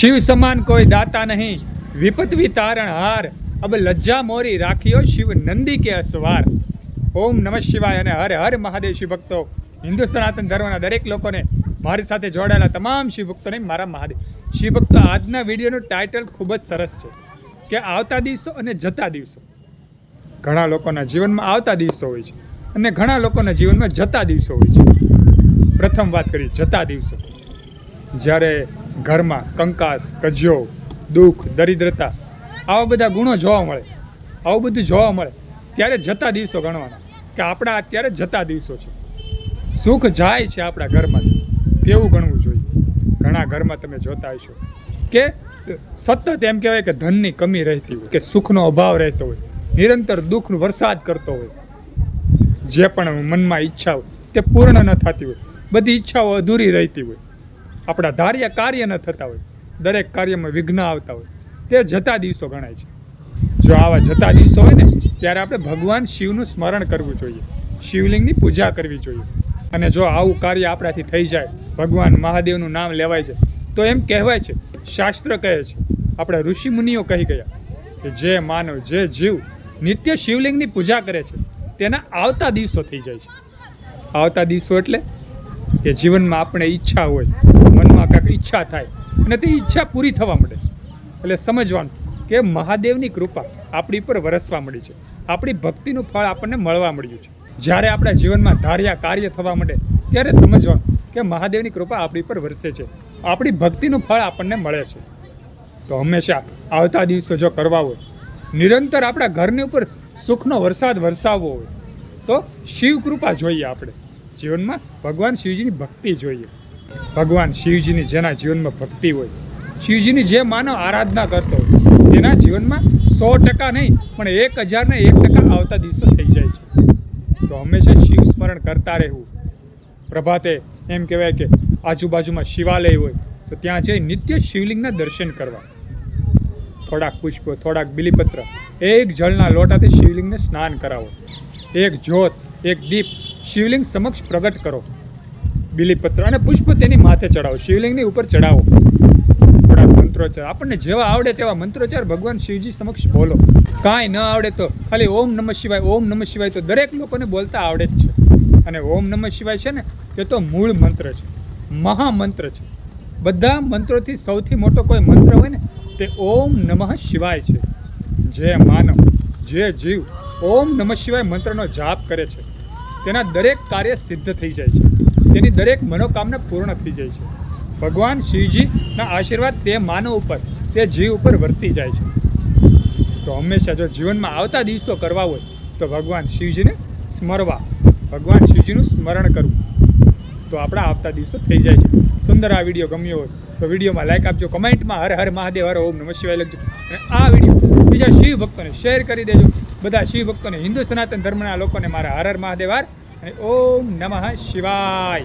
શિવ સમાન કોઈ દાતા નહીં. વિપત વિતારણ હાર. અબ લજ્જા મોરી રાખ્યો શિવ નંદી કે અસવાર. ઓમ નમઃ શિવાય અને હર હર મહાદેવ શિવ ભક્તો. હિન્દુ સનાતન ધર્મના દરેક લોકોને મારી સાથે જોડાયેલા તમામ શિવ ભક્તોને મારા મહાદેવ. શિવ ભક્તો આજના વિડીયોનું ટાઇટલ ખૂબ જ સરસ છે કે આવતા દિવસો અને જતા દિવસો. ઘણા લોકોના જીવનમાં આવતા દિવસો હોય છે અને ઘણા લોકોના જીવનમાં જતા દિવસો હોય છે. પ્રથમ વાત કરી જતા દિવસો. જ્યારે ઘરમાં કંકાસ, કજ્યો, દુઃખ, દરિદ્રતા, આવા બધા ગુણો જોવા મળે. આવું બધું જોવા મળે. ત્યારે જતા દિવસો ગણવાના. કે આપણા અત્યારે જતા દિવસો છે. સુખ જાય છે આપણા ઘરમાંથી તેવું ગણવું જોઈએ? ઘણા ઘરમાં તમે જોતા હશો કે સતત એમ કહેવાય કે ધનની કમી રહેતી હોય, કે સુખનો અભાવ રહેતો હોય, નિરંતર દુઃખનો વરસાદ કરતો હોય. જે પણ મનમાં ઈચ્છા હોય, તે પૂર્ણ ન થતી હોય. બધી ઈચ્છાઓ અધૂરી રહેતી હોય. આપણા ધાર્ય કાર્ય ન થતા હોય, દરેક કાર્યમાં વિઘ્ન આવતા હોય, તે જતા દિવસો ગણાય છે. જો આવા જતા દિવસો હોય ને, ત્યારે આપણે ભગવાન શિવનું સ્મરણ કરવું જોઈએ, શિવલિંગની પૂજા કરવી જોઈએ. અને જો આવું કાર્ય આપણાથી થઈ જાય, ભગવાન મહાદેવનું નામ લેવાય છે, તો એમ કહેવાય છે, શાસ્ત્ર કહે છે, આપણા ઋષિ મુનિઓ કહી ગયા કે જે માનવ, જે જીવ નિત્ય શિવલિંગની પૂજા કરે છે, તેના આવતા દિવસો થઈ જાય છે. આવતા દિવસો એટલે કે જીવનમાં આપણે ઈચ્છા હોય, મનમાં કાંઈક ઈચ્છા થાય, અને તે ઈચ્છા પૂરી થવા માંડે. એટલે સમજવાનું કે મહાદેવની કૃપા આપણી પર વરસવા મળી છે. આપણી ભક્તિનું ફળ આપણને મળવા મળ્યું છે. જ્યારે આપણા જીવનમાં ધાર્યા કાર્ય થવા માંડે, ત્યારે સમજવાનું કે મહાદેવની કૃપા આપણી પર વરસે છે. આપણી ભક્તિનું ફળ આપણને મળે છે. તો હંમેશા આવતા દિવસો જો કરવા હોય, નિરંતર આપણા ઘરની ઉપર સુખનો વરસાદ વરસાવવો હોય, તો શિવ કૃપા જોઈએ આપણે. જીવનમાં ભગવાન શિવજીની ભક્તિ જોઈએ. ભગવાન શિવજીની જેના જીવનમાં ભક્તિ હોય. શિવજીની જે માનવ આરાધના કરતો હોય, તેના જીવનમાં સો ટકા નહીં, પણ એક હજારને એક ટકા આવતા દિવસો થઈ જાય છે. તો હંમેશા શિવ સ્મરણ કરતા રહેવું. પ્રભાતે એમ કહેવાય કે આજુબાજુમાં શિવાલય હોય, તો ત્યાં જઈ નિત્ય શિવલિંગના દર્શન કરવા. થોડાક પુષ્પો, થોડાક બિલીપત્ર, એક જળના લોટાથી શિવલિંગને સ્નાન કરાવો. એક જ્યોત, એક દીપ શિવલિંગ સમક્ષ પ્રગટ કરો. બિલીપત્ર અને પુષ્પ તેની માથે ચડાવો શિવલિંગની ઉપર ચડાવો મંત્રોચાર આપણને જેવા આવડે તેવા મંત્રોચ્ચાર ભગવાન શિવજી સમક્ષ બોલો. કાંઈ ન આવડે તો ખાલી ઓમ નમઃ શિવાય, ઓમ નમઃ શિવાય તો દરેક લોકોને બોલતા આવડે જ છે. અને ઓમ નમઃ શિવાય છે ને, તે તો મૂળ મંત્ર છે. મહામંત્ર છે. બધા મંત્રોથી સૌથી મોટો કોઈ મંત્ર હોય ને, તે ઓમ નમઃ શિવાય છે. જે માનવ, જે જીવ ઓમ નમઃ શિવાય મંત્રનો જાપ કરે છે. તેના દરેક કાર્ય સિદ્ધ થઈ જાય છે. તેની દરેક મનોકામના પૂર્ણ થઈ જાય છે. ભગવાન શિવજીના આશીર્વાદ તે માનવ ઉપર, તે જીવ ઉપર વરસી જાય છે. તો હંમેશા જો જીવનમાં આવતા દિવસો કરવા હોય, તો ભગવાન શિવજીને સ્મરવા, ભગવાન શિવજીનું સ્મરણ કરવું. તો આપણા આવતા દિવસો થઈ જાય છે. સુંદર આ વીડિયો ગમ્યો હોય, તો વિડીયોમાં લાઈક આપજો, કમેન્ટમાં હર હર મહાદેવ, હર ઓમ નમઃ શિવાય લખજો. અને આ વીડિયો બીજા શિવ ભક્તોને શેર કરી દેજો. બધા શિવ ભક્તોને હિન્દુ સનાતન ધર્મના લોકોને મારા હર હર મહાદેવ અને ઓમ નમઃ શિવાય.